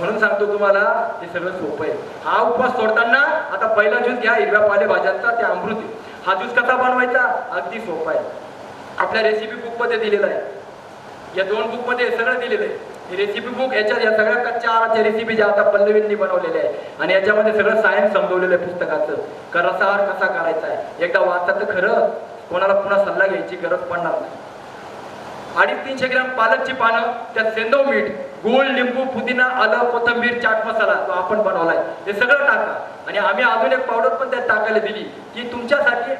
म्हणून सांगतो तुम्हाला हे सगळं सोपं आहे. हा उपवास सोडताना आता पहिला ज्यूस घ्या हिरव्या पालेभाज्यांचा ते अमृत हा ज्यूस कसा बनवायचा? अगदी सोपा आहे. आपल्या रेसिपी बुकमध्ये दिलेला आहे. या दोन बुकमध्ये हे सगळं दिलेलं आहे. रेसिपी बुक याच्यात या सगळ्या कच्च्या आहाराच्या रेसिपी ज्या आता पल्लवींनी बनवलेल्या आहे आणि याच्यामध्ये सगळं सायन्स समजवलेलं आहे पुस्तकाचं. करसार कसा करायचा आहे? एकदा वाचा तर खरं. कोणाला पुन्हा सल्ला घ्यायची गरज पडणार नाही. अडीच तीनशे ग्रॅम पालकची पानं त्यात सेंदव मीठ गूळ लिंबू पुदिना आलं कोथंबीर चाट मसाला तो आपण बनवलाय. हे सगळं टाका. आणि आम्ही अजून एक पावडर पण त्यात टाकायला दिली की तुमच्यासाठी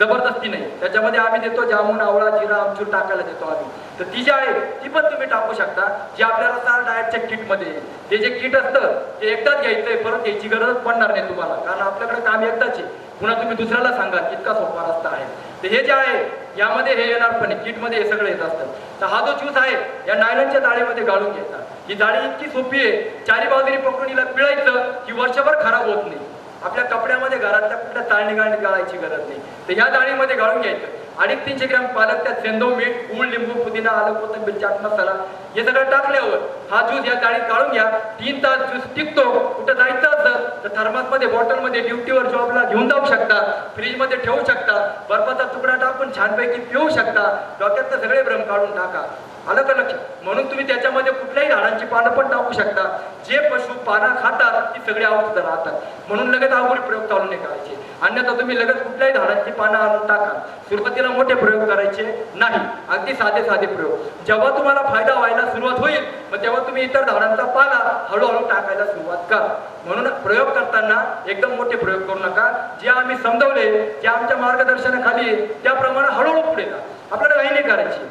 जबरदस्ती नाही. त्याच्यामध्ये आम्ही देतो जामून आवळा जिरा आमचूर टाकायला देतो आम्ही. तर ती जी आहे ती पण तुम्ही टाकू शकता जी आपल्याला चार डायटच्या किटमध्ये ते जे किट असतं ते एकदाच घ्यायचंय परत घ्यायची गरज पडणार नाही तुम्हाला. कारण आपल्याकडे काम एकदाच आहे. पुन्हा तुम्ही दुसऱ्याला सांगा इतका सोपा रस्ता आहे. तर हे जे आहे यामध्ये हे येणार पण किटमध्ये हे सगळं येत असतं तर हा जो ज्यूस आहे या नायलनच्या जाळीमध्ये गाळून घ्यायचा. ही जाळी इतकी सोपी आहे चारी बाजूनी पकडून हिला पिळायचं की वर्षभर खराब होत नाही. आपल्या कपड्यामध्ये घरातल्या कुठल्या ताळणी गाळणी गाळायची गरज नाही. तर ह्या जाळीमध्ये गाळून घ्यायचं. अडीच तीनशे ग्रॅम पालक त्यात सेंदो मीठ गुळ लिंबू पुदिना आलं कोथिंबीर चाट मसाला हे सगळं टाकल्यावर हा ज्यूस या जाळीत काढून घ्या. तीन तास ज्यूस टिकतो. कुठं जायचं असतं तर थर्मासमध्ये बॉटलमध्ये ड्युटीवर जॉबला घेऊन जाऊ शकता. फ्रीजमध्ये ठेवू शकता. बर्फाचा तुकडा टाकून छानपैकी पिऊ शकता. डोक्यातलं सगळे भ्रम काढून टाका. आलं का लक्ष म्हणून तुम्ही त्याच्यामध्ये कुठल्याही झाडांची पानं पण टाकू शकता. जे पशु पानं खातात ती सगळी औषधं राहतात. म्हणून लगेच अवघड प्रयोग चालू नाही करायचे अन्यथा तुम्ही लगेच कुठल्याही झाडांची पानं आणून टाका. सुरुवातीला मोठे प्रयोग करायचे नाही. अगदी साधे साधे प्रयोग. जेव्हा तुम्हाला फायदा व्हायला सुरुवात होईल मग तेव्हा तुम्ही इतर झाडांचा पाला हळूहळू टाकायला सुरुवात करा. म्हणून प्रयोग करताना एकदम मोठे प्रयोग करू नका. जे आम्ही समजवले जे आमच्या मार्गदर्शनाखाली त्याप्रमाणे हळूहळू पुढे जा. आपल्याला काही नाही करायची.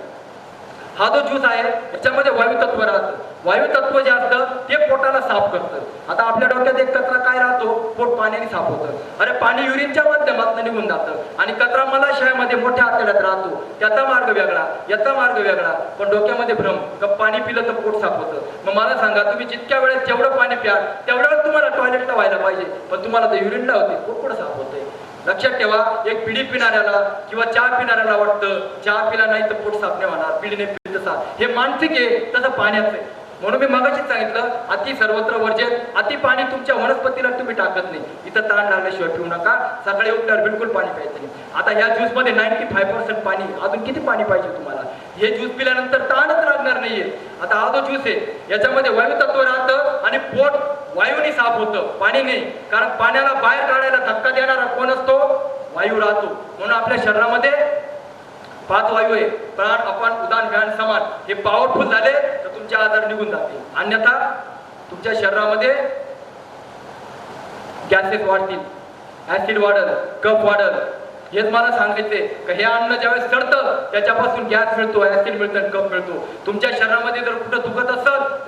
हा जो ज्यूस आहे याच्यामध्ये वायू तत्व राहतं. वायू तत्व जे असतं ते पोटाला साफ करतं. आता आपल्या डोक्यात एक कचरा काय राहतो? पोट पाण्याने साफ होतं. अरे पाणी युरिनच्या माध्यमातून निघून जातं. आणि कचरा मलाशयामध्ये मोठ्या आतड्यात राहतो. त्याचा मार्ग वेगळा याचा मार्ग वेगळा. पण डोक्यामध्ये भ्रम. का पाणी पिलं तर पोट साफ होतं. मग मला सांगा तुम्ही जितक्या वेळेस जेवढं पाणी प्या तेवढ्या वेळेस तुम्हाला टॉयलेटला व्हायला पाहिजे. पण तुम्हाला तर युरिनला होते. पोट कुठं साफ होतंय? लक्षात ठेवा एक पिढी पिणाऱ्याला किंवा चहा पिणाऱ्याला वाटतं चहा पिला नाही तर पोट साफ नाही होणार पिढीने पिढी साफ हे मानसिक आहे तसं पाण्याचं आहे. म्हणून मी मगाशीच सांगितलं अति सर्वत्र वर्जन अति पाणी तुमच्या वनस्पतीला तुम्ही टाकत नाही. इथं ताण लागल्याशिवाय ठेवू नका. सकाळी उठल्यावर बिलकुल पाणी प्यायचं नाही. आता या ज्यूसमध्ये नाईन्टी फाय पर्सेंट पाणी अजून किती पाणी पाहिजे तुम्हाला? हे ज्यूस पिल्यानंतर ताणच लागणार नाहीये. आता हा जो ज्यूस आहे याच्यामध्ये वायू तत्व राहतं आणि पोट वायूने साफ होतं. पाणी नाही. कारण पाण्याला बाहेर काढायला धक्का देणारा कोण असतो? वायू राहतो. म्हणून आपल्या शरीरामध्ये पाच वायू आहे. प्राण अपान उदान व्यान समान हे पॉवरफुल झाले तर तुमचे आजार निघून जातील. अन्यथा तुमच्या शरीरामध्ये गॅसेस वाढतील. ऍसिड वाढल कफ वाढल. हेच मला सांगायचे का हे अन्न ज्यावेळेस चढतं त्याच्यापासून गॅस मिळतो ऍसिड मिळतं कप कफ मिळतो. तुमच्या शरीरामध्ये जर कुठं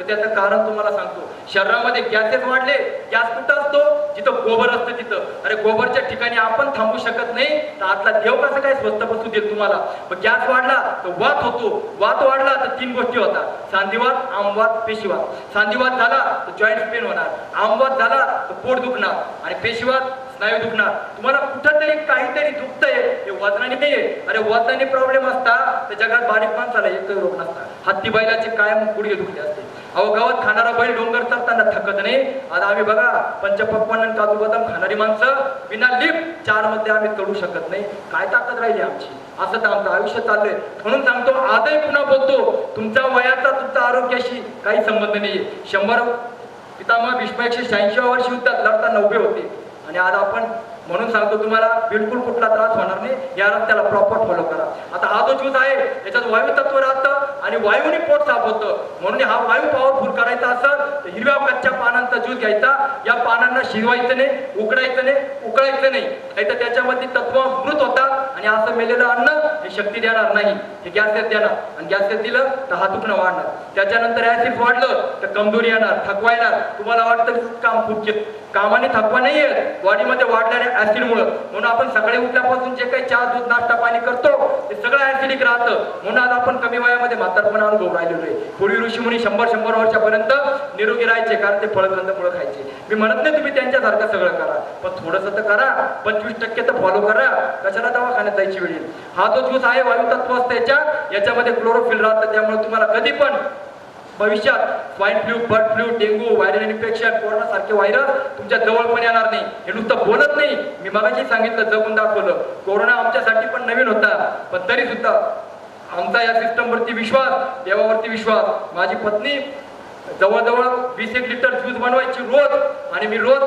तर त्याचं कारण तुम्हाला सांगतो. शरीरामध्ये गॅसेस वाढले गॅस कुठं असतो? जिथं गोबर असतं तिथं. अरे गोबरच्या ठिकाणी आपण थांबू शकत नाही तर आतला देव कसं काय स्वस्त बसू देईल तुम्हाला? मग गॅस वाढला तर वात होतो. वात वाढला तर तीन गोष्टी होतात. सांधिवात आमवात पेशीवात. सांधिवात झाला तर जॉईंट पेन होणार. आमवात झाला तर पोट दुखणार. आणि पेशीवात स्नायू दुखणार. तुम्हाला कुठंतरी काहीतरी दुखतंय. हे वजनाने नाहीये अरे वजनाने प्रॉब्लेम असता तर जगात बारीक माणसाला एकही रोग नसता. हत्ती बैलाचे कायम गुडघे दुखले असते. अहो गावात खाणारा बैल डोंगर चढताना थकत नाही. आता आम्ही बघा पंचपक्वान आणि काजू बदाम खाणारी माणसं बिना लिफ्ट चारमध्ये आम्ही चढू शकत नाही. काय ताकद राहिली आमची? असं तर आमचं आयुष्य चाललंय. म्हणून सांगतो आजही पुन्हा बोलतो तुमच्या वयाचा तुमच्या आरोग्याशी काही संबंध नाहीये. शंभर पितामह भीष्म एकशे शहाऐंशी वर्षी युद्धात लढताना उभे होते. आणि आज आपण म्हणून सांगतो तुम्हाला बिलकुल कुठला त्रास होणार नाही. या रस्त्याला प्रॉपर फॉलो करा. आता हा जो ज्यूस आहे याच्यात वायू तत्व राहतं आणि वायूने पोट साफ होतं. म्हणून हा वायू पॉवरफुल करायचा असेल तर हिरव्या कच्च्या पानांचा ज्यूस घ्यायचा. या पानांना शिजवायचं नाही उकडायचं नाही उकळायचं नाही. नाही तर त्याच्यामध्ये तत्व मृत होता आणि असं मेलेलं अन्न हे शक्ती देणार नाही. हे गॅसेस देणार आणि गॅसेस दिलं तर हा दुखणं वाढणार. त्याच्यानंतर ऍसिड वाढलं तर कमजोरी येणार थकवा येणार. तुम्हाला वाटतं काम खूप कामाने थकवा नाही येत. बॉडीमध्ये वाढणाऱ्या ऍसिड मुळे. म्हणून आपण सकाळी उठल्यापासून जे काही चहा दूध नाश्ता पाणी करतो ते सगळं ऍसिडिक राहतं. म्हणून आज आपण कमी वयामध्ये म्हातारपणा अनुभव राहिलेलो आहे. पूर्वी ऋषी मुनी शंभर शंभर वर्षापर्यंत निरोगी राहायचे. कारण ते फळकंद मुळे खायचे. मी म्हणत नाही तुम्ही त्यांच्यासारखं सगळं करा. पण थोडंसं तर करा. पंचवीस टक्के तर फॉलो करा. कशाला दवाखान्यात जायची वेळ हा जो ज्यूस आहे वायू तत्व असतं याच्या याच्यामध्ये क्लोरोफिल राहतं. त्यामुळे तुम्हाला कधी पण भविष्यात swine flu bird flu dengue viral infection corona सारखे व्हायरस तुमच्या जवळ पण येणार नाही. हे नुसतं बोलत नाही. मी मगाशी सांगितलं जगून दाखवलं. कोरोना आमच्यासाठी पण नवीन होता. पण तरी सुद्धा आमचा या सिस्टमवरती विश्वास देवावरती विश्वास. माझी पत्नी जवळजवळ वीस एक लिटर ज्यूस बनवायची रोज आणि मी रोज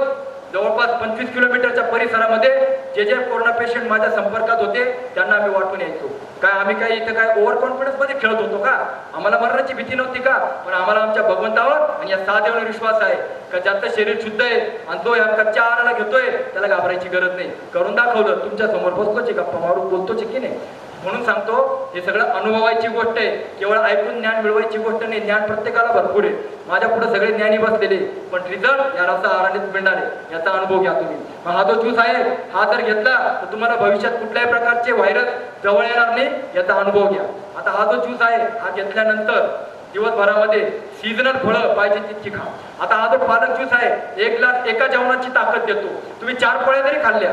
जवळपास पंचवीस किलोमीटरच्या परिसरामध्ये जे जे कोरोना पेशंट माझ्या संपर्कात होते त्यांना आम्ही वाटून यायचो. काय आम्ही काय इथं काय ओव्हर कॉन्फिडन्समध्ये खेळत होतो का? आम्हाला मरणाची भीती नव्हती का? पण आम्हाला आमच्या भगवंतावर आणि या साधेवर विश्वास आहे का ज्याचं शरीर शुद्ध आहे आणि तो या कच्च्या आहाराला घेतोय त्याला घाबरायची गरज नाही. करून दाखवलं तुमच्यासमोर बसतोच गप्पा मारून बोलतोच की नाही? म्हणून सांगतो हे सगळं अनुभवायची गोष्ट आहे. केवळ ऐकून ज्ञान मिळवायची गोष्ट नाही. ज्ञान प्रत्येकाला भरपूर आहे. माझ्या पुढे सगळे ज्ञानी बसलेले पण रिझल्ट या रसा आराणीत मिळणार आहे. याचा अनुभव घ्या तुम्ही. मग हा जो ज्यूस आहे हा जर घेतला तर तुम्हाला भविष्यात कुठल्याही प्रकारचे व्हायरस जवळ येणार नाही याचा अनुभव घ्या. आता हा जो ज्यूस आहे हा घेतल्यानंतर दिवसभरामध्ये सीझनल फळं पाहिजे तितकी खा. आता हा जो पालक ज्यूस आहे एक ग्लास एका जेवणाची ताकद देतो. तुम्ही चार फळे जरी खाल्ल्या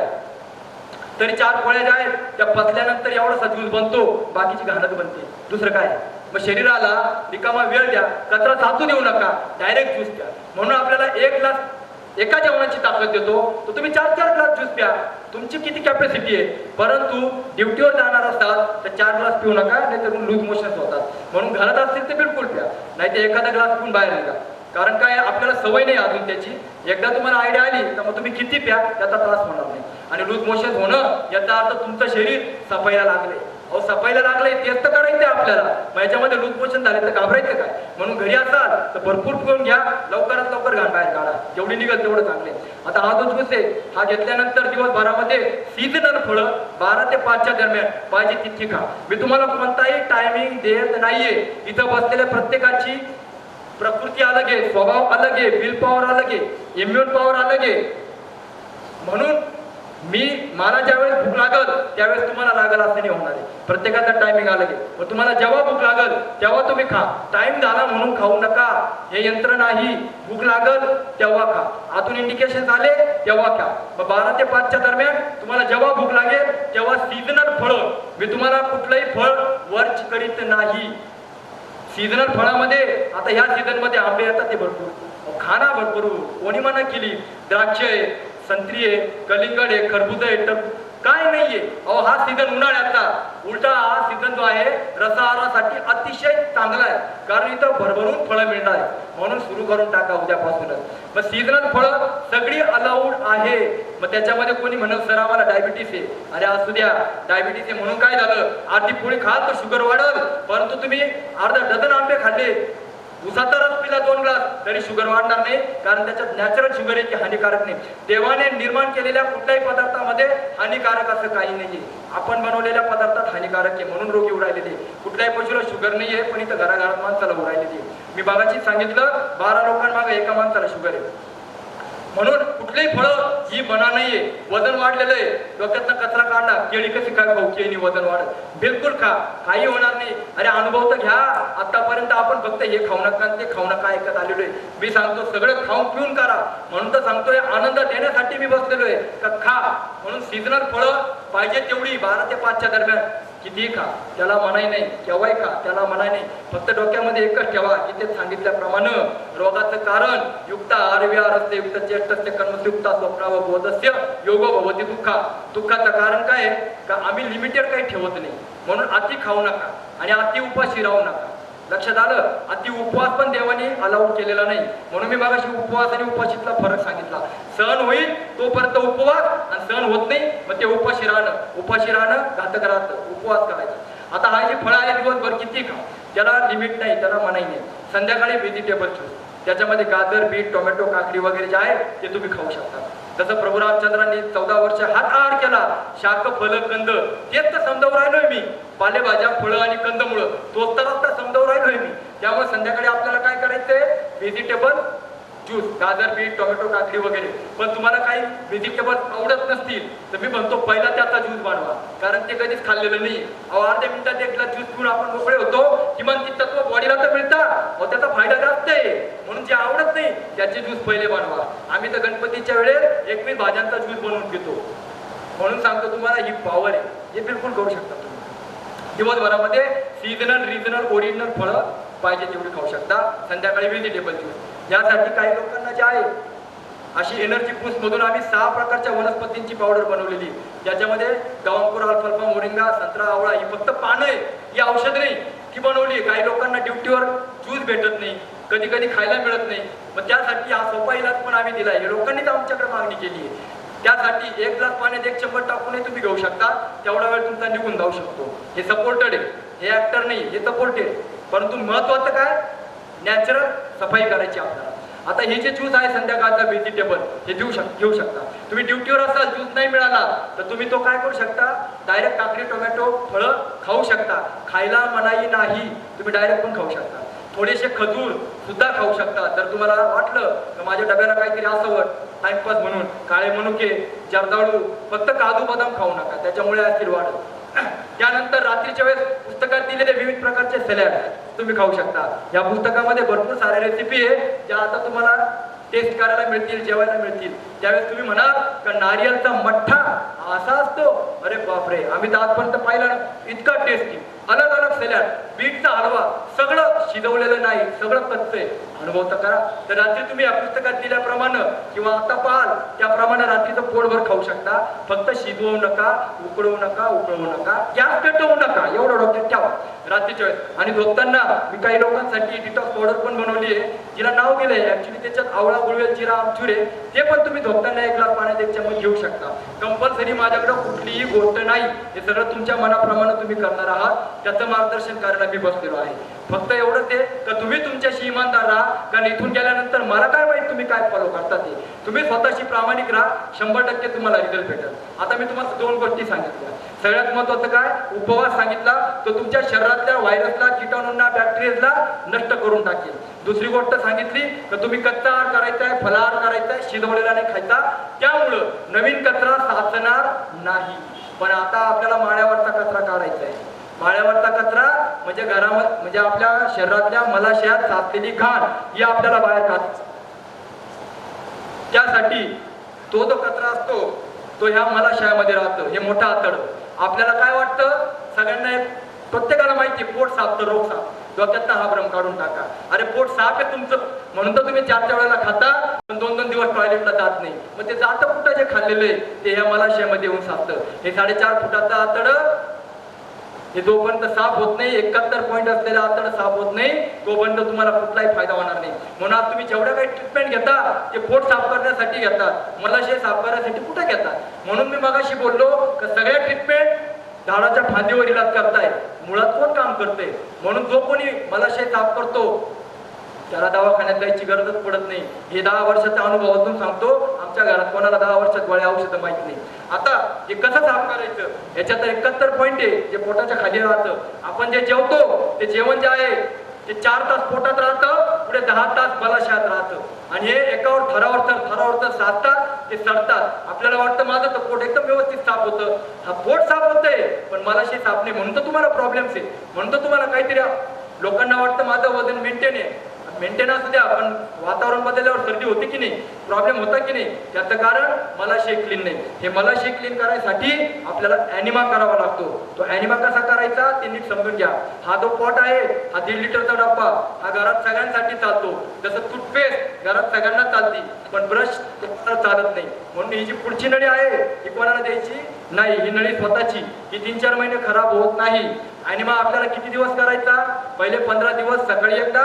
तरी चार पोळ्या ज्या आहेत त्या पचल्यानंतर एवढा ज्यूस बनतो बाकीची घालत बनते. दुसरं काय? मग शरीराला रिकामा वेळ द्या कचरा साचू देऊ नका डायरेक्ट ज्यूस द्या म्हणून आपल्याला एक ग्लास एका जेवणाची ताकद देतो तर तुम्ही चार चार ग्लास ज्यूस प्या. तुमची किती कॅपॅसिटी आहे? परंतु ड्युटीवर जाणार असतात तर चार ग्लास पिऊ नका नाही तर लूज मोशन होतात. म्हणून घरात असतील तर बिलकुल प्या. नाही तर एखादा ग्लास पिऊन बाहेर निघा. कारण काय आपल्याला सवय नाही अजून त्याची. एकदा तुम्हाला आयडिया आली तर मग तुम्ही किती प्या त्याचा त्रास होणार नाही. आणि लूज मोशन होणं याचा अर्थ तुमचं शरीर सफाईला लागले अहो सफाईला लागले तेच तर करायचं आहे आपल्याला. मग याच्यामध्ये लूज मोशन झाले तर घाबरायचं काय? म्हणून घरी असाल तर भरपूर करून घ्या. लवकरात लवकर घाण बाहेर काढा. जेवढी निघेल तेवढं चांगले आता हा जो ज्यूस आहे हा घेतल्यानंतर दिवसभरामध्ये सीजनल फळं बारा ते पाचच्या दरम्यान पाहिजे तितकी खा. मी तुम्हाला कोणताही टायमिंग देत नाहीये. इथं बसलेल्या प्रत्येकाची प्रकृती अलग आहे स्वभाव अलग आहे विल पॉवर अलग आहे इम्युन पॉवर अलग. आहे म्हणून मी मला ज्यावेळेस भूक लागल त्यावेळेस तुम्हाला लागल असं नाही होणार आहे. प्रत्येकाचा टायमिंग अलग. आहे मग तुम्हाला जेव्हा भूक लागल तेव्हा तुम्ही खा. टाइम झाला म्हणून खाऊ नका. हे यंत्र नाही. भूक लागल तेव्हा खा. आतून इंडिकेशन झाले तेव्हा खा. मग बारा ते पाचच्या दरम्यान तुम्हाला जेव्हा भूक लागेल तेव्हा सीझनल फळ. मी तुम्हाला कुठलंही फळ वर्च करीत नाही. सीझनल फळामध्ये आता ह्या सीजनमध्ये आंबे येतात ते भरपूर. खाना भरपूर. कोणी मना केली? द्राक्ष आहे संत्री आहे कलिंगड आहे खरबूज आहे टप काय नाहीये. अहो हा सीझन उन्हाळ्याचा उलटा हा सीझन जो आहे रसाहारासाठी अतिशय चांगला आहे. कारण इथं भरभरून फळं मिळणार म्हणून सुरू करून टाका उद्यापासूनच. मग सीझनल फळं सगळी अलाउड आहे. मग त्याच्यामध्ये कोणी म्हणत सर आम्हाला डायबिटीस आहे. अरे असू द्या. डायबिटीस आहे म्हणून काय झालं? अर्धी पोळी खाल तर शुगर वाढल. परंतु तुम्ही अर्धा डझन आंबे खाल्ले. उसाचा रस पिला दोन ग्लास तरी शुगर वाढणार नाही कारण त्याच्यात नॅचरल शुगर आहे की हानिकारक नाही. देवाने निर्माण केलेल्या कुठल्याही पदार्थामध्ये हानिकारक असं काही नाहीये. आपण बनवलेल्या पदार्थात हानिकारक आहे म्हणून रोगी उडालेले कुठल्याही पशुला शुगर नाहीये पण इथं घराघरात माणसाला उडालेली मी बाबाची सांगितलं बारा लोकांमागे एका माणसाला शुगर आहे. म्हणून कुठलीही फळं ही बना नाहीये. वजन वाढलेलं आहे. डोक्यातनं कचरा काढला केळी कशी काय खाऊ केळी वजन वाढ बिलकुल खा. काही होणार नाही. अरे अनुभव तर घ्या. आतापर्यंत आपण फक्त हे खाऊ नका ते खाऊ नका ऐकत आलेलो आहे. मी सांगतो सगळं खाऊन पिऊन करा. म्हणून तर सांगतोय आनंद देण्यासाठी मी बसलेलो आहे. का खा. म्हणून सीझनल फळं पाहिजे तेवढी. बारा ते पाचच्या दरम्यान. किती खा त्याला म्हणाय नाही. केव्हाही खा त्याला म्हणाय नाही. फक्त डोक्यामध्ये एकच ठेवा. की ते सांगितल्याप्रमाणे रोगाचं कारण युक्त आरव्या रस्ते युक्त चेष्टस्य कर्मयुक्त स्वप्न व बोधस्य योग भवती दुःखा. दुःखाचं कारण काय? आहे का आम्ही लिमिटेड काही ठेवत नाही. म्हणून अति खाऊ नका आणि अति उपाशी राहू नका. लक्षात आलं? अति उपवास पण देवाने अलाउड केलेला नाही. म्हणून मी मागाशी उपवास आणि उपाशीतला फरक सांगितला. सण होईल तोपर्यंत उपवास आणि सण होत नाही मग ते उपाशी राहणं. उपाशी राहणं घातक राहतं. उपवास करायचं. आता हा जे फळं आहे दिवसभर किती खा? त्याला लिमिट नाही त्याला मनाई नाही. संध्याकाळी व्हेजिटेबल ठेवतो त्याच्यामध्ये गाजर बीट टोमॅटो काकडी वगैरे जे आहे ते तुम्ही खाऊ शकता. जसं प्रभू रामचंद्रांनी चौदा वर्ष हात आहार केला शाक फल कंद तेच तर समजावून राहिलोय मी. पालेभाज्या फळं आणि कंदमुळं तोच तर आता समजावून राहिलोय मी. त्यामुळे संध्याकाळी आपल्याला काय करायचंय? व्हेजिटेबल ज्यूस गाजर बीट टोमॅटो काकडी वगैरे. पण तुम्हाला काही व्हेजिटेबल आवडत नसतील तर मी म्हणतो पहिला त्याचा ज्यूस बनवा. कारण ते कधीच खाल्लेलं नाही अहो अर्ध्या मिनिटात एक ग्लास ज्यूस पिऊन आपण मोकळे होतो. किमान ती तत्व बॉडीला तर मिळतात व त्याचा फायदा जास्त आहे. म्हणून जे आवडत नाही त्याचे ज्यूस पहिले बनवा. आम्ही तर गणपतीच्या वेळेस एकवीस भाज्यांचा ज्यूस बनवून पितो. म्हणून सांगतो तुम्हाला ही पॉवर आहे. हे बिलकुल करू शकता तुम्ही. दिवसभरामध्ये सीजनल रिजनल ओरिजिनल फळं पाहिजे तेवढी खाऊ शकता. संध्याकाळी व्हेजिटेबल ज्यूस यासाठी काही लोकांना जे आहे अशी एनर्जी बूस्ट मधून आम्ही सहा प्रकारच्या वनस्पतींची पावडर बनवलेली. ज्याच्यामध्ये गवांकुर अल्फल्फा मोरिंगा संत्रा आवळा ही फक्त पानं आहे ही औषध नाही ती बनवली काही लोकांना ड्युटीवर ज्यूस भेटत नाही कधी कधी खायला मिळत नाही. मग त्यासाठी हा सोपा इलाज पण आम्ही दिलाय. आहे लोकांनीच आमच्याकडे मागणी केली आहे. त्यासाठी एक ग्लास पाण्यात एक चम्मच टाकूनही तुम्ही घेऊ शकता. तेवढा वेळ तुमचा निघून जाऊ शकतो. हे सपोर्टेड आहे. हे ऍक्टर नाही हे सपोर्टेड परंतु महत्वाचं काय? नॅचरल सफाई करायची आपल्याला. आता हे जे ज्यूस आहे संध्याकाळचा व्हेजिटेबल हे देऊ शक घेऊ शकता. तुम्ही ड्युटीवर असाल ज्यूस नाही मिळाला तर तुम्ही तो काय करू शकता? डायरेक्ट काकडी टोमॅटो फळं खाऊ शकता. खायला मनाई नाही तुम्ही डायरेक्ट पण खाऊ शकता. थोडेसे खजूर सुद्धा खाऊ शकता. जर तुम्हाला वाटलं तर माझ्या डब्याला काहीतरी असावं टाइमपास म्हणून काळे मनुके जर्दाळू फक्त काजू बदाम खाऊ नका. त्याच्यामुळे असतील वाढत त्यानंतर रात्रीच्या वेळेस पुस्तकात दिलेले विविध प्रकारचे सॅलड तुम्ही खाऊ शकता. या पुस्तकामध्ये भरपूर साऱ्या रेसिपी आहे ज्या आता तुम्हाला टेस्ट करायला मिळतील जेवायला मिळतील. त्यावेळेस तुम्ही म्हणाल का नारियलचा मठ्ठा असा असतो? अरे बापरे आम्ही तर आजपर्यंत पाहिला इतका टेस्टी अलग अलग सॅलॅड बीटचा हलवा सगळं शिजवलेलं नाही सगळं कच्च आहे. अनुभव तर करा. तर रात्री तुम्ही या पुस्तकात दिल्याप्रमाणे किंवा आता पाहाल त्याप्रमाणे रात्रीचं पोटभर खाऊ शकता. फक्त शिजवू नका उकडवू नका उकळवू नका. गॅस पेटवू नका. एवढं डोक्यात ठेवा. रात्रीच्या वेळेस. आणि झोपताना मी काही लोकांसाठी डिटॉक्स पावडर पण बनवली आहे. जिला नाव दिलंय ऍक्च्युली त्याच्यात आवळा गुळवेल जिरा आमचुरे ते पण तुम्ही झोपताना एक ग्लास पाण्यात एक चमच घेऊ शकता. कंपल्सरी माझ्याकडे कुठलीही गोष्ट नाही. हे सगळं तुमच्या मनाप्रमाणे तुम्ही करणार आहात. त्याचं मार्गदर्शन करायला मी बसलेलो आहे. फक्त एवढंच आहे का तुम्ही तुमच्याशी इमानदार राहा? कारण इथून गेल्यानंतर मला काय माहीत तुम्ही काय फॉलो करता ते. तुम्ही स्वतःशी प्रामाणिक राहा शंभर टक्के तुम्हाला रिझल्ट भेटेल. आता मी तुम्हाला दोन गोष्टी सांगितल्या. सगळ्यात महत्वाचं काय? उपवास सांगितला तो तुमच्या शरीरातल्या व्हायरसला किटाणूंना बॅक्टेरियाला नष्ट करून टाकेल. दुसरी गोष्ट सांगितली तर तुम्ही कच्चा आहार करायचा आहे फलाहार करायचा आहे शिजवलेला नाही खायचा. त्यामुळं नवीन कचरा साचणार नाही. पण आता आपल्याला माळ्यावरचा कचरा काढायचा आहे माळ्यावरचा कचरा म्हणजे घरामध्ये म्हणजे आपल्या शरीरातल्या मलाशयात साचलेली घाण ही आपल्याला बाहेर खात त्यासाठी तो जो कचरा असतो तो ह्या मलाशयामध्ये राहतो. हे मोठं आतड. आपल्याला काय वाटतं? सगळ्यांना प्रत्येकाला माहिती पोट साफ तर रोग साफ. डोक्यातनं हा भ्रम काढून टाका. अरे पोट साफ आहे तुमचं. म्हणून तर तुम्ही चार चार वेळेला खाता पण दोन दोन दिवस टॉयलेटला जात नाही. मग ते जातं कुठं जे खाल्लेलं आहे ते ह्या मलाशयामध्ये येऊन साचतं. हे साडेचार फुटाचं आतड हे जोपर्यंत साफ होत नाही एकाहत्तर पॉईंट असलेला आतड साफ होत नाही तोपर्यंत तुम्हाला कुठलाही फायदा होणार नाही. म्हणून आज तुम्ही जेवढ्या काही ट्रीटमेंट घेता ते पोट साफ करण्यासाठी घेतात मला शे साफ करण्यासाठी कुठे घेतात म्हणून मी मगाशी बोललो की सगळ्या ट्रीटमेंट झाडाच्या फांदीवर इलाज करताय. मुळात कोण काम करते म्हणून जो कोणी मला शे साफ करतो त्याला दवाखान्यात जायची गरजच पडत नाही. हे दहा वर्षाच्या अनुभवातून सांगतो आमच्या घरात कोणाला दहा वर्षात गोळ्या औषधं माहीत नाही. आता हे कसं साफ करायचं? याच्यात एकाहत्तर पॉईंट आहे जे पोटाच्या खाली राहतं. आपण जे जेवतो ते जेवण जे आहे ते चार तास पोटात राहतं पुढे दहा तास बलाशात राहतं. आणि हे एकावर थरावर तर थरावर तर साधतात ते सडतात. आपल्याला वाटतं माझं तर पोट एकदम व्यवस्थित साफ होतं. हा पोट साफ होतंय पण मलाशी साफ नाही. म्हणून तर तुम्हाला प्रॉब्लेम्स आहे. म्हणून तर तुम्हाला काहीतरी लोकांना वाटतं माझं वजन मेंटेन आहे. मेंटेनन्स द्या पण वातावरण बदलल्यावर सर्दी होते की नाही प्रॉब्लेम होता की नाही त्याचं कारण मला शेक क्लीन नाही. हे मला शेक क्लीन करायसाठी आपल्याला ॲनिमा करावा लागतो. तो ॲनिमा कसा करायचा ते नीट समजून घ्या. हा जो पॉट आहे हा दीड लिटरचा डब्बा हा घरात सगळ्यांसाठी चालतो. जसं टूथपेस्ट घरात सगळ्यांना चालती पण ब्रश चालत नाही. म्हणून ही जी पुढची नळी आहे ही कोणाला द्यायची? नाही ही नळी स्वतःची. ही तीन चार महिने खराब होत नाही. आणि मग आपल्याला किती दिवस करायचा? पहिले पंधरा दिवस सकाळी एकदा.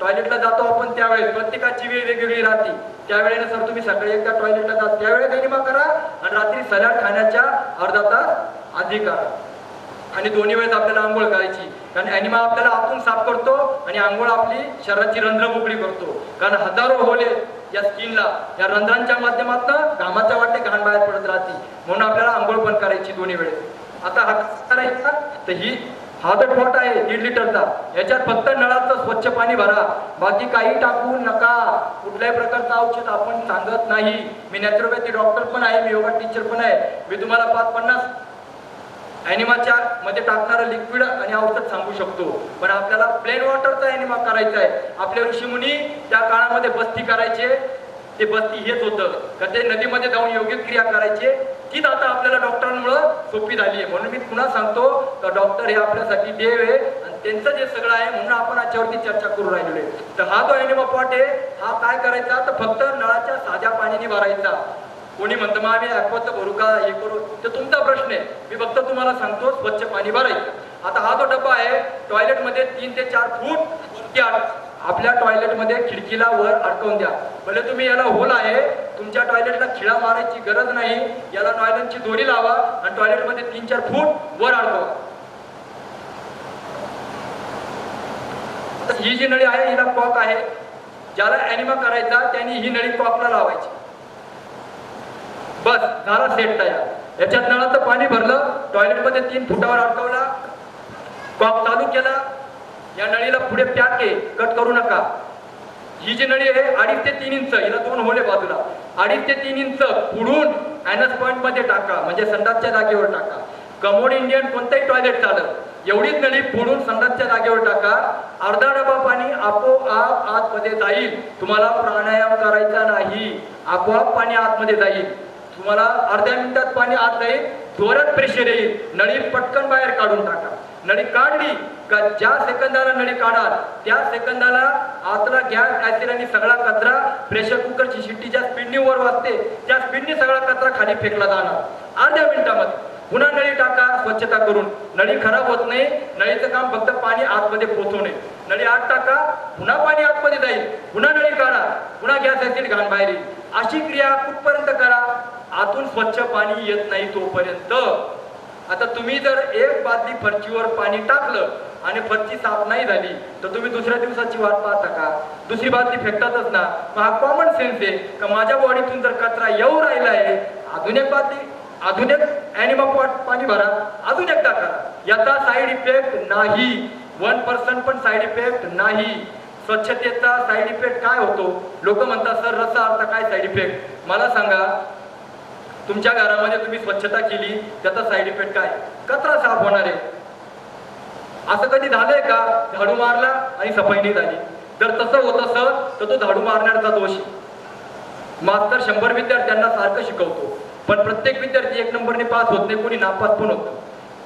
टॉयलेटला जातो आपण त्यावेळेस. प्रत्येकाची वेळ वेगवेगळी राहते. त्यावेळेनुसार तुम्ही सकाळी एकदा टॉयलेटला जा. त्यावेळेस एनिमा करा आणि रात्री सलाड खाण्याच्या अर्धा तास आधी करा. आणि दोन्ही वेळेस आपल्याला आंघोळ करायची. कारण ॲनिमा आपल्याला आतून साफ करतो आणि आंघोळ आपली शरीराची रंध्र मोकळी करतो. कारण हजारो होले या स्किनला या रंध्रांच्या माध्यमातून घामाच्या वाटे घाण बाहेर पडत राहते म्हणून आपल्याला आंघोळ पण करायची दोन्ही वेळेस. आता हा करायचा तर ही हा जो पॉट आहे दीड लिटरचा याच्यात फक्त नळाचं स्वच्छ पाणी भरा. बाकी काही टाकू नका. कुठल्याही प्रकारचं औषध आपण सांगत नाही. मी नॅचरोपॅथी डॉक्टर पण आहे मी योगा टीचर पण आहे. मी तुम्हाला पाच पन्नास ॲनिमाच्या मध्ये टाकणारं लिक्विड आणि औषध सांगू शकतो. पण आपल्याला प्लेन वॉटरचा ॲनिमा करायचा आहे. आपल्या ऋषीमुनी त्या काळामध्ये बस्ती करायचे. ते बस्ती हेच होतं. का ते नदीमध्ये जाऊन योग्य क्रिया करायचे. तीच आता आपल्याला डॉक्टरांमुळं सोपी झाली आहे. म्हणून मी पुन्हा सांगतो का डॉक्टर हे आपल्यासाठी देव आहे आणि त्यांचं जे सगळं आहे म्हणून आपण याच्यावरती चर्चा करू राहिलेलो आहे. तर हा जो अॅनिमा पॉट आहे हा काय करायचा? तर फक्त नळाच्या साध्या पाण्याने भरायचा. कोणी म्हणतं मग आम्ही ऍक्वाचं भरू का? हे करू. तर तुमचा प्रश्न आहे. मी फक्त तुम्हाला सांगतो स्वच्छ पाणी भरायचं. आता हा जो डब्बा आहे टॉयलेटमध्ये तीन ते चार फूट वरती आपल्या टॉयलेटमध्ये खिडकीला वर अडकवून द्या. भले तुम्ही याला होल आहे तुमच्या टॉयलेटला खिळा मारायची गरज नाही. याला टॉयलेटची दोरी लावा आणि टॉयलेटमध्ये तीन चार फूट वर अडकवा. ही जी नळी आहे हिला कॉक आहे. ज्याला अॅनिमा करायचा त्यांनी ही नळी कॉकला लावायची. बस झाला सेट तयार. याच्यात नळाचं पाणी भरलं टॉयलेटमध्ये तीन फुटावर अडकवला. कॉक चालू केला. या नळीला पुढे प्याके कट करू नका. ही जी नळी आहे अडीच ते तीन इंच हिला दोन होले बाजूला. अडीच ते तीन इंच पुढून अॅनस पॉइंटमध्ये टाका म्हणजे संडासच्या जागेवर टाका. कमोड इंडियन कोणतंही टॉयलेट चालत एवढीच नळी पुढून संडासच्या जागेवर टाका. अर्धा डबा पाणी आपोआप आतमध्ये जाईल. तुम्हाला प्राणायाम करायचा नाही. आपोआप पाणी आतमध्ये जाईल. तुम्हाला अर्ध्या मिनिटात पाणी आत जाईल. जोरात प्रेशर येईल. नळी पटकन बाहेर काढून टाका. नळी काढली का ज्या सेकंदाला नळी काढाल त्या सेकंदाला आतला गॅस ऍसिड आणि सगळा कचरा प्रेशर कुकरची शिट्टी ज्या स्पीडनी वर वाजते त्या स्पीडनी सगळा कचरा खाली फेकला जाणार. अर्ध्या मिनिटामध्ये पुन्हा नळी टाका स्वच्छता करून. नळी खराब होत नाही नळीचं काम फक्त पाणी आतमध्ये पोचवणे. नळी आत टाका पुन्हा पाणी आतमध्ये जाईल. पुन्हा नळी काढा पुन्हा गॅस ऍसिड घाण बाहेर येईल. अशी क्रिया कुठपर्यंत करा? आतून स्वच्छ पाणी येत नाही तोपर्यंत. आता तुम्ही जर एक बादली फरचीवर पाणी टाकलं आणि फरची साफ नाही झाली तर तुम्ही दुसऱ्या दिवसाची वाट पाहता का? दुसरी बादली फेकतातच ना. मग हा कॉमन सेन्स आहे का? माझ्या बॉडीतून जर कचरा येऊ राहिला आहे अजून एक बादली अजून एक अॅनिमा पॉट पाणी भरा अजून एकदा करा. याचा साईड इफेक्ट नाही. वन पर्सेंट पण साईड इफेक्ट नाही. स्वच्छतेचा साईड इफेक्ट काय होतो? लोक म्हणतात सर रसा अर्थ काय साईड इफेक्ट मला सांगा तुमच्या घरामध्ये तुम्ही स्वच्छता केली त्याचा साईड इफेक्ट काय? कचरा साफ होणार आहे. असं कधी झालंय का? झाडू मारला आणि सफाई नाही झाली. जर तसं होत असं तर तो झाडू मारण्याचा दोष मास्तर शंभर विद्यार्थ्यांना सारखं शिकवतो. पण प्रत्येक विद्यार्थी एक नंबरने पास होत नाही कोणी नापास पण होत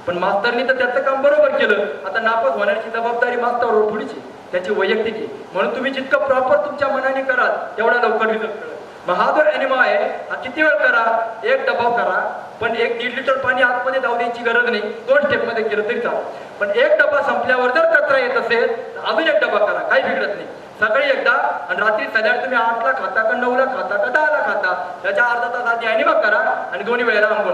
पण मास्तरनी तर त्याचं काम बरोबर केलं. आता नापास होण्याची जबाबदारी मास्तरवर थोडीची त्याची वैयक्तिक आहे. म्हणून तुम्ही जितकं प्रॉपर तुमच्या मनाने कराल तेवढा लवकर रिझल्ट मग हा जो अॅनिमा आहे हा किती वेळ करा? एक डबा करा. पण एक दीड लिटर पाणी आतमध्ये जाऊ द्यायची गरज नाही. दोन स्टेपमध्ये केलं तरी चालेल. पण एक डबा संपल्यावर जर कचरा येत असेल तर अजून एक डबा करा. काही बिघडत नाही. सकाळी एकदा आणि रात्री सध्या तुम्ही आठला खाता का नऊला खाता का दहाला खाता? त्याच्या अर्धा तास आधी अॅनिमा करा आणि दोन्ही वेळेला आंघोळ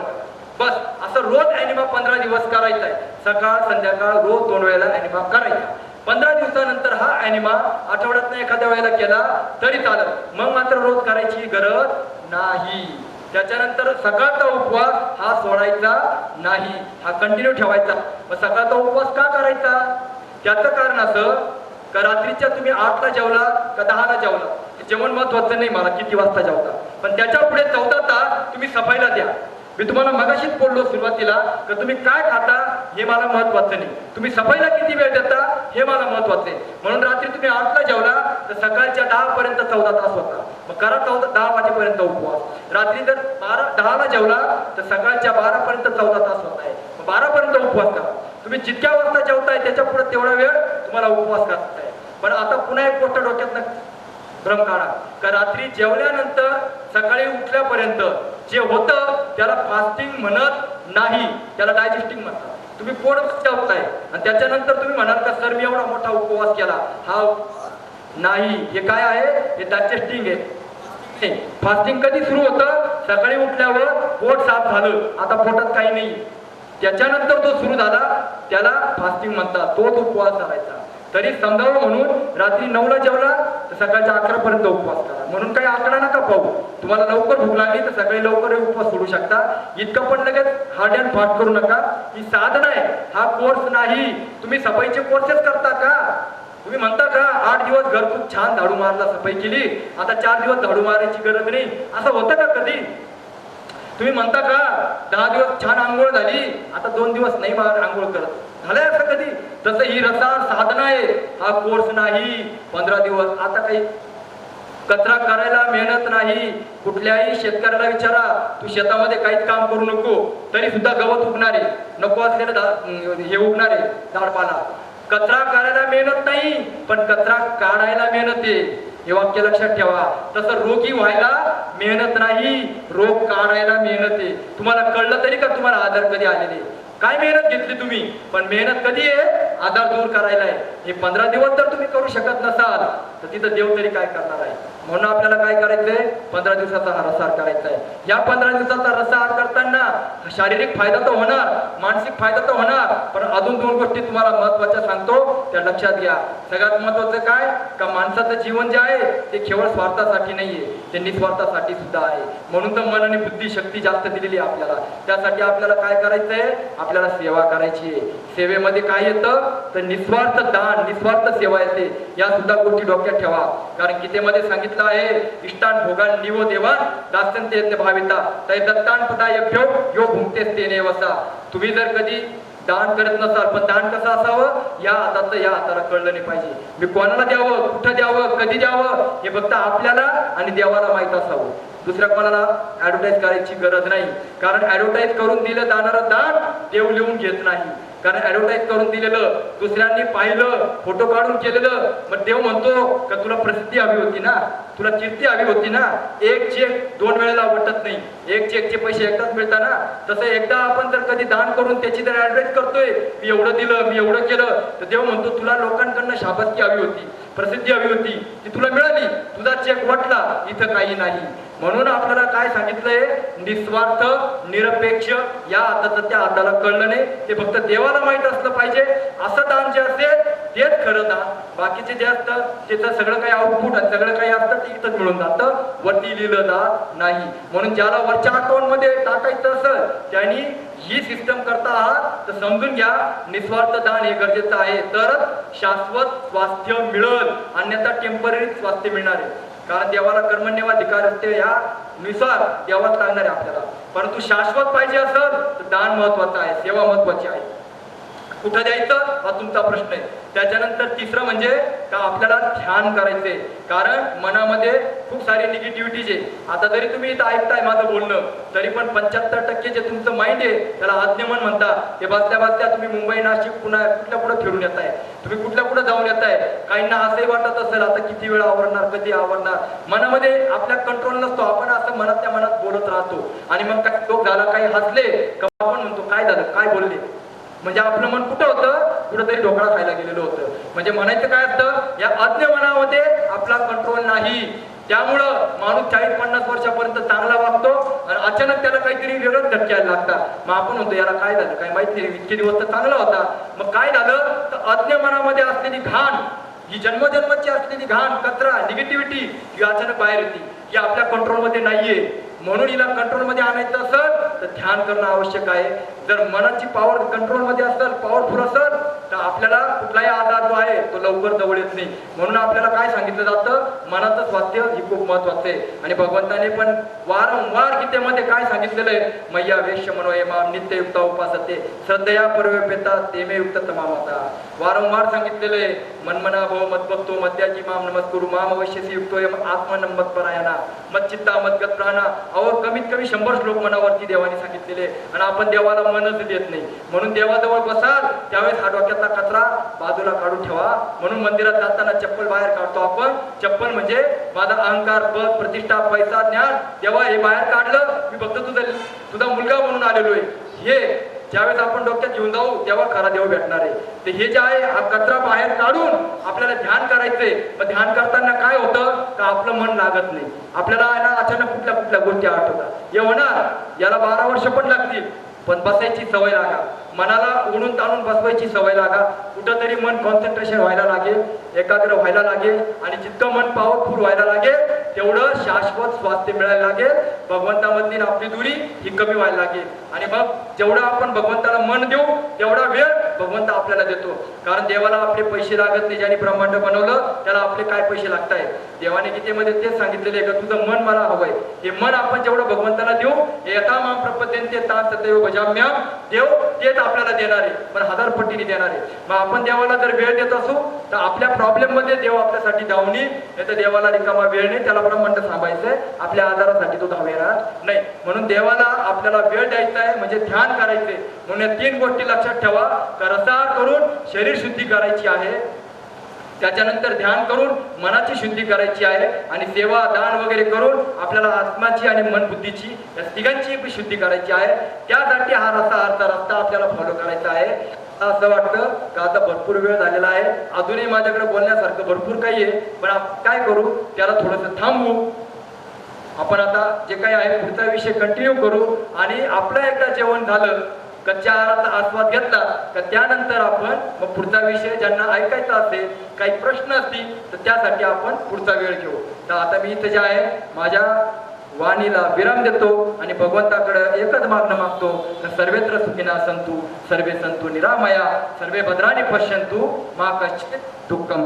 बस. असं रोज अॅनिमा पंधरा दिवस करायचा आहे सकाळ संध्याकाळ रोज दोन वेळेला अॅनिमा करायचा. पंधरा दिवसानंतर हा अॅनिमा आठवड्यात एखाद्या वेळेला केला तरी चालत मग मात्र रोज करायची गरज नाही. त्याच्यानंतर सकाळचा उपवास हा सोडायचा नाही. हा कंटिन्यू ठेवायचा. मग सकाळचा उपवास का करायचा? त्याचं कारण असं का रात्रीच्या तुम्ही आठला जेवला का दहाला जेवला? जेवण महत्वाचं नाही मला किती वाजता जेवता? पण त्याच्या पुढे चौदा तास तुम्ही सफाईला द्या. मी तुम्हाला मगाशीच बोललो सुरुवातीला का तुम्ही काय खाता हे मला महत्वाचं नाही. तुम्ही सफाईला किती वेळ देता हे मला महत्वाचं आहे म्हणून रात्री तुम्ही आठला जेवला तर सकाळच्या दहा पर्यंत चौदा तास होता. मग करा चौदा दहा वाजेपर्यंत उपवास. रात्री जर बारा दहाला जेवला तर सकाळच्या बारा पर्यंत चौदा तास होत आहे. मग बारा पर्यंत उपवास करा. तुम्ही जितक्या वाजता जेवताय त्याच्या पुढे तेवढा वेळ तुम्हाला उपवास करताय पण आता पुन्हा एक गोष्ट डोक्यात भ्रम काढा. का रात्री जेवल्यानंतर सकाळी उठल्यापर्यंत जे होतं त्याला फास्टिंग म्हणत नाही. त्याला डायजेस्टिंग म्हणतात. तुम्ही पोट जेवताय आणि त्याच्यानंतर तुम्ही म्हणाल का सर मी एवढा मोठा उपवास केला. हा नाही. हे काय आहे? हे डायजेस्टिंग आहे. फास्टिंग कधी सुरू होतं? सकाळी उठल्यावर पोट साफ झालं. आता पोटात काही नाही. त्याच्यानंतर तो सुरू झाला. त्याला फास्टिंग म्हणतात. तोच उपवास करायचा तरी समजावं म्हणून रात्री नऊला जेवला तर सकाळच्या अकरा पर्यंत उपवास करा. म्हणून काही आकडा नका पाहू. तुम्हाला लवकर भूक लागली तर सकाळी लवकर उपवास सोडू शकता. इतकं पण लगेच हार्ड अँड फास्ट करू नका. ही साधन आहे. हा कोर्स नाही. तुम्ही सफाईचे कोर्सेस करता का? तुम्ही म्हणता का आठ दिवस घर खूप छान झाडू मारला सफाई केली. आता चार दिवस झाडू मारायची गरज नाही. असं होतं का कधी? तुम्ही म्हणता का दहा दिवस छान आंघोळ झाली. आता दोन दिवस नाही मार आंघोळ करत. झालंय असं कधी? तसं ही रसाळ साधना आहे हा कोर्स नाही. पंधरा दिवस. आता काही कचरा करायला मेहनत नाही. कुठल्याही शेतकऱ्याला विचारा तू शेतामध्ये काहीच काम करू नको. तरी सुद्धा गवत उगणारे. नको असलेलं झा- हे उगणारे झाडपाला. कचरा करायला मेहनत नाही पण कचरा काढायला मेहनत आहे. हे वाक्य लक्षात ठेवा. तसं रोगी व्हायला मेहनत नाही. रोग काढायला मेहनत आहे. तुम्हाला कळलं तरी का तुम्हाला आधार कधी आलेले? काय मेहनत घेतली तुम्ही? पण मेहनत कधी आहे? आधार दूर करायला आहे. हे पंधरा दिवस जर तुम्ही करू शकत नसाल तर तिथं देव तरी काय करणार आहे? म्हणून आपल्याला काय करायचंय? पंधरा दिवसाचा हा रसार करायचा आहे या पंधरा दिवसाचा रसार करताना शारीरिक फायदा तर होणार मानसिक फायदा तर होणार पण अजून दोन गोष्टी तुम्हाला महत्त्वाच्या सांगतो त्या लक्षात घ्या. सगळ्यात महत्वाचं काय? का माणसाचं जीवन जे आहे ते केवळ स्वार्थासाठी नाहीये ते निस्वार्थासाठी सुद्धा आहे. म्हणून तर मन आणि बुद्धी शक्ती जास्त दिलेली आहे आपल्याला. त्यासाठी आपल्याला काय करायचंय? आपल्याला सेवा करायची आहे. सेवेमध्ये काय येतं? तर निस्वार्थ दान निस्वार्थ सेवा येते. या सुद्धा गोष्टी डोक्यात ठेवा. कारण गीतेमध्ये सांगितलं आहे इष्टान भोगान निवो देवा दासन ते भाविता. तै दत्तान पदा यभ्यो यो भुंकतेस तेने वसा. तुम्ही जर कधी दान करत नसाल पण दान कसं असावं? या हाताचं या हाताला कळलं नाही पाहिजे. मी कोणाला द्यावं? कुठं द्यावं? कधी द्यावं? हे फक्त आपल्याला आणि देवाला माहीत असावं. दुसऱ्या कोणाला ऍडव्हर्टाईज करायची गरज नाही. कारण ऍडव्हर्टाईज करून दिलं जाणारं दान देव लिहून घेत नाही. कारण ऍडव्हर्टाईज करून दिलेलं दुसऱ्यांनी पाहिलं फोटो काढून केलेलं. मग देव म्हणतो का तुला प्रसिद्धी हवी होती ना? तुला कीर्ती हवी होती ना? एक चेक दोन वेळेला वाटत नाही. एक चेकचे पैसे एकदाच मिळतात ना तसं एकदा आपण जर कधी दान करून त्याची जर ऍडव्हर्टाईज करतोय मी एवढं दिलं मी एवढं केलं तर देव म्हणतो तुला लोकांकडनं शाबासकी हवी होती प्रसिद्धी हवी होती ती तुला मिळाली. तुझा चेक वाटला इथं काही नाही. म्हणून आपल्याला काय सांगितलंय? निस्वार्थ निरपेक्ष या हाताचं त्या हाताला कळलं नाही. ते फक्त देवाला माहीत असलं पाहिजे. असं दान जे असेल तेच खरं दान. बाकीचे जे असतं त्याचं सगळं काही आउटपुट आणि सगळं काही असतं ते इथंच मिळून जातं. वरती लिहिलं जात नाही. म्हणून ज्याला वरच्या अकाउंटमध्ये टाकायचं असेल त्यांनी ही सिस्टम करता आहात तर समजून घ्या निस्वार्थ दान हे गरजेचं आहे. तरच शाश्वत स्वास्थ्य मिळल. अन्यथा टेंपररी स्वास्थ्य मिळणार आहे. कारण देवाला कर्मण्यवाधिकार असते या नुसार देवात लागणार आहे आपल्याला. परंतु शाश्वत पाहिजे असेल तर दान महत्वाचं आहे सेवा महत्वाची आहे. कुठं द्यायचं? हा तुमचा प्रश्न आहे. त्याच्यानंतर तिसरं म्हणजे का आपल्याला ध्यान करायचंय. कारण मनामध्ये खूप सारी निगेटिव्हिटीज आहे. आता जरी तुम्ही इथं ऐकताय माझं बोलणं तरी पण पंच्याहत्तर टक्के जे तुमचं माइंड आहे त्याला आज्ञमन म्हणतात ते बसल्या बसल्या तुम्ही मुंबई नाशिक पुन्हा कुठल्या कुठं फिरून येत आहे तुम्ही कुठल्या कुठं जाऊन येत आहे काहींना असंही वाटत असेल आता किती वेळ आवडणार कधी आवडणार मनामध्ये आपल्या कंट्रोल नसतो. आपण असं मनातल्या मनात बोलत राहतो. आणि मग काय लोक झाला काही हसले का आपण म्हणतो काय झालं? काय बोलले? म्हणजे आपलं मन कुठं होतं? कुठंतरी ढोकळा खायला गेलेलं होतं. म्हणजे म्हणायचं काय असतं? या अज्ञ मनामध्ये आपला कंट्रोल नाही. त्यामुळं माणूस चाळीस पन्नास वर्षापर्यंत चांगला वागतो आणि अचानक त्याला काहीतरी वेगळंच धक्के यायला लागतात. मग आपण म्हणतो याला काय झालं? काय माहीत नाही. इतके दिवस तर चांगला होता. मग काय झालं? तर अज्ञ मनामध्ये असलेली घाण ही जन्मजन्माची असलेली घाण कचरा निगेटिव्हिटी ही अचानक बाहेर येते. ही आपल्या कंट्रोलमध्ये नाहीये. म्हणून हिला कंट्रोलमध्ये आणायचं असेल तर ध्यान करणं आवश्यक आहे. जर मनाची पॉवर कंट्रोलमध्ये असेल पॉवरफुल असेल तर आपल्याला कुठलाही आजार जो आहे तो लवकर जवळ येत नाही. म्हणून आपल्याला काय सांगितलं जातं? मनाचं स्वास्थ्य ही खूप महत्वाचं आहे. आणि भगवंताने पण वारंवार गीतेमध्ये काय सांगितलेलं आहे? मैया वेश्य मनोय माम उपासते श्रद्धया परवेपेता तेमे युक्त तमामता वारंवार सांगितलेलं आहे मनमना भव मत बघतो मद्याची माम नमस्कुरु माम अवश्यसी युक्तो यम आत्मा नंबत परायणा. मत चित्ता मदगत प्राणा. अहो कमीत कमी शंभर श्लोक मनावरती देवाने सांगितलेले आणि आपण देवाला मनच देत नाही. म्हणून देवाजवळ बसाल त्यावेळेस हा घरातला कचरा बाजूला काढून ठेवा. म्हणून मंदिरात जाताना चप्पल बाहेर काढतो आपण. चप्पल म्हणजे माझा अहंकार पद प्रतिष्ठा पैसा ज्ञान तेव्हा हे बाहेर काढलं मी फक्त तुझा तुझा मुलगा म्हणून आलेलो आहे. हे ज्यावेळेस आपण डोक्यात घेऊन जाऊ तेव्हा खरा देव भेटणार आहे. ते हे जे आहे हा कचरा बाहेर काढून आपल्याला ध्यान करायचंय. मग ध्यान करताना काय होतं? तर आपलं मन लागत नाही. आपल्याला अचानक कुठल्या कुठल्या गोष्टी आठवतात. हे होणार. याला बारा वर्ष पण लागतील. पण बसायची सवय लागा. मनाला उडून ताणून बसवायची सवय लागा. कुठंतरी मन कॉन्सन्ट्रेशन व्हायला लागेल एकाग्र व्हायला लागेल आणि जितकं मन पॉवरफुल व्हायला लागेल तेवढं शाश्वत स्वास्थ्य मिळायला लागेल. भगवंतामधली आपली दुरी ही कमी व्हायला लागेल. आणि मग जेवढा आपण भगवंताला मन देऊ तेवढा वेळ भगवंत आपल्याला देतो. कारण देवाला आपले पैसे लागत नाही ज्याने ब्रह्मांड बनवलं त्याला आपले काय पैसे लागत देवाने गीतेमध्ये तेच सांगितलेले आहे का तुझं मन मला हवंय. हे मन आपण जेवढं भगवंताला देऊ हे यथा माम प्रपत्यंते तास सदैव भजाम्याम देव तेच आपल्याला देणार आहे. पण हजार पटीने देणार आहे. मग आपण देवाला जर वेळ देत असू तर आपल्या प्रॉब्लेममध्ये देव आपल्यासाठी धावणी नाही तर देवाला रिकामा वेळ नाही. त्याला ब्रह्मांड थांबायचंय आपल्या आजारासाठी तो धावेणार नाही. म्हणून देवाला आपल्याला वेळ द्यायचा आहे. म्हणजे ध्यान करायचंय. म्हणून या तीन गोष्टी लक्षात ठेवा. का रसाळ करून शरीर शुद्धी करायची आहे. त्याच्यानंतर ध्यान करून मनाची शुद्धी करायची आहे आणि सेवा दान वगैरे करून आपल्याला आत्माची आणि मन बुद्धीची या तिघांची शुद्धी करायची आहे. त्यासाठी हा रस्ता अर्धा रस्ता आपल्याला फॉलो करायचा आहे. असं वाटतं का आता भरपूर वेळ झालेला आहे. अजूनही माझ्याकडे बोलण्यासारखं भरपूर काही आहे. पण आपण काय करू? त्याला थोडंसं थांबू आपण आता जे काही आहे पुढचा विषय कंटिन्यू करू आणि आपलं एकदा जेवण झालं कच्च्या आहाराचा आस्वाद घेतला तर त्यानंतर आपण मग पुढचा विषय ज्यांना ऐकायचा असेल काही प्रश्न असतील तर त्यासाठी आपण पुढचा वेळ घेऊ. तर आता मी इथं जे आहे माझ्या वाणीला विराम देतो आणि भगवंताकडे एकच मागणं मागतो तर सर्वेत्र सुखिना संतू सर्वे संतू निरामया सर्वे भद्राने पश्यंतू मा कश्चित दुःखम